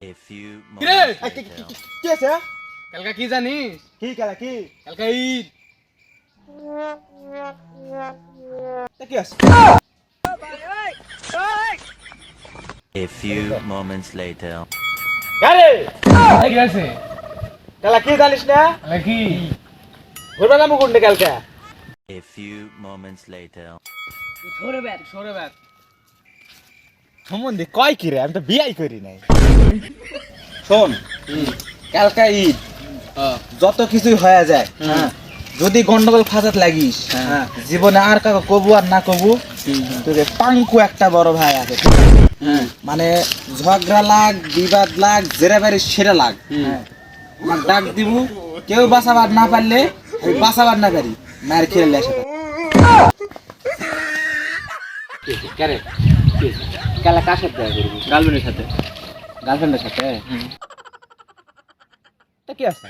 A few কি- আছে কালকা কি জানিস? কি খেলা কি? কালকা ঈদ। কি আছে? A few moments later. আরে কি আছে? খেলা কি জানিস না? কালকা কি? ঘুরবা যাব কোনটা কালকে? A few moments later. সরে ব্যাট সম্বন্ধে কয় কি রে? আমি তো বিয়াই করি নাই। শোন কালকা ঈদ। যত কিছুই হয়ে যায় হ্যাঁ যদি গন্ডগোল ফাঁসাত লাগিস হ্যাঁ জীবনে আর কাউকে কবু আর না কবু তোকে পাঙ্কু একটা বড় ভাই আছে মানে ঝগড়া লাগ বিবাদ লাগ জেরা বাড়ি সেরা লাগ হ্যাঁ। ডাক দিব কেউ বাঁচাবার না পারলে আমি বাঁচাবার না পারি মায়ের খেলে আসে কালা কার সাথে গার্লফ্রেন্ডের সাথে। গার্লফ্রেন্ডের সাথে? তা কি আছে?